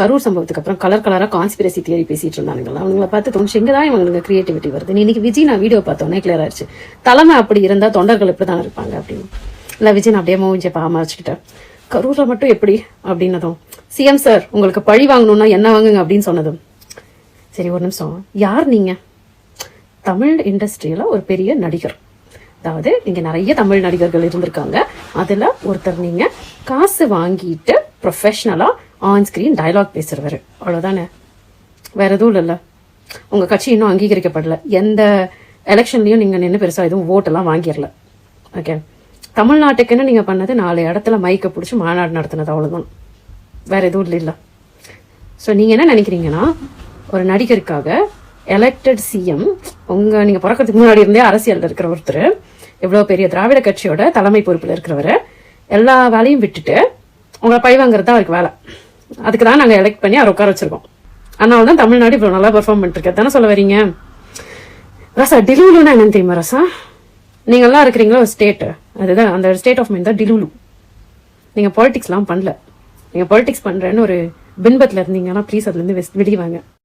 கரூர் சம்பவத்துக்கு அப்புறம் கலர் கலராக கான்ஸ்பிரசி தியரி பேசிட்டு இருந்தானுங்களா அவங்கள பார்த்து தோணுச்சு எங்கதான் இவங்களுக்கு கிரியேட்டிவிட்டி வருது? இன்னைக்கு விஜய் நான் வீடியோ பார்த்தோன்னே கிளியர் ஆயிடுச்சு தலைமை அப்படி இருந்தால் தொண்டர்கள் இப்படிதான் இருப்பாங்க அப்படின்னு. இல்ல விஜய் நான் அப்படியே மூஞ்சி பாமாச்சுக்கிட்டேன் கரூரில் மட்டும் எப்படி? அப்படின்னதும் சிஎம் சார் உங்களுக்கு பழி வாங்கணும்னா என்ன வாங்குங்க அப்படின்னு சொன்னதும் சரி ஒரு நிமிஷம். யார் நீங்க? தமிழ் இண்டஸ்ட்ரியில் ஒரு பெரிய நடிகர். அதாவது இங்கே நிறைய தமிழ் நடிகர்கள் இருந்திருக்காங்க. அதில் ஒருத்தர் நீங்கள் காசு வாங்கிட்டு ப்ரொஃபஷ்னலாக ஆன் ஸ்கிரீன் டயலாக் பேசுறவரு. அவ்வளோதானே வேற எதுவும் இல்லைல்ல. உங்க கட்சி இன்னும் அங்கீகரிக்கப்படல. எந்த எலெக்ஷன்லேயும் நீங்க நின்று பெருசா எதுவும் ஓட்டெல்லாம் வாங்கிடல. ஓகே தமிழ்நாட்டுக்குன்னு நீங்க பண்ணது? நாலு இடத்துல மைக்கை பிடிச்சி மாநாடு நடத்தினது. அவ்வளோதான் வேற எதுவும் இல்லை ஸோ நீங்க என்ன நினைக்கிறீங்கன்னா ஒரு நடிகருக்காக எலெக்டட் சிஎம் உங்க நீங்க பிறக்கிறதுக்கு முன்னாடி இருந்தே அரசியலில் இருக்கிற ஒருத்தர் இவ்வளோ பெரிய திராவிட கட்சியோட தலைமை பொறுப்பில் இருக்கிறவர் எல்லா வேலையும் விட்டுட்டு உங்களை பழி வாங்குறது தான் அவருக்கு வேலை. அதுக்கு தான் நாங்க எலெக்ட் பண்ணி அவரை உட்கார வச்சிருக்கோம். அதனால தான் தமிழ்நாடு இப்போ நல்லா பெர்ஃபார்ம் பண்ணிட்டு தானே சொல்ல வரீங்க ரசா டிலூலுன்னா என்னன்னு தெரியுமா ரசா? நீங்க எல்லாம் இருக்கிறீங்களா ஒரு ஸ்டேட் அதுதான் அந்த ஸ்டேட் ஆஃப் மைண்ட் தான் டிலூலு. நீங்க பாலிடிக்ஸ்லாம் பண்ணல. நீங்க பாலிடிக்ஸ் பண்றேன்னு ஒரு பின்பத்துல இருந்தீங்கன்னா ப்ளீஸ் அதுல இருந்து வெளியே வாங்க.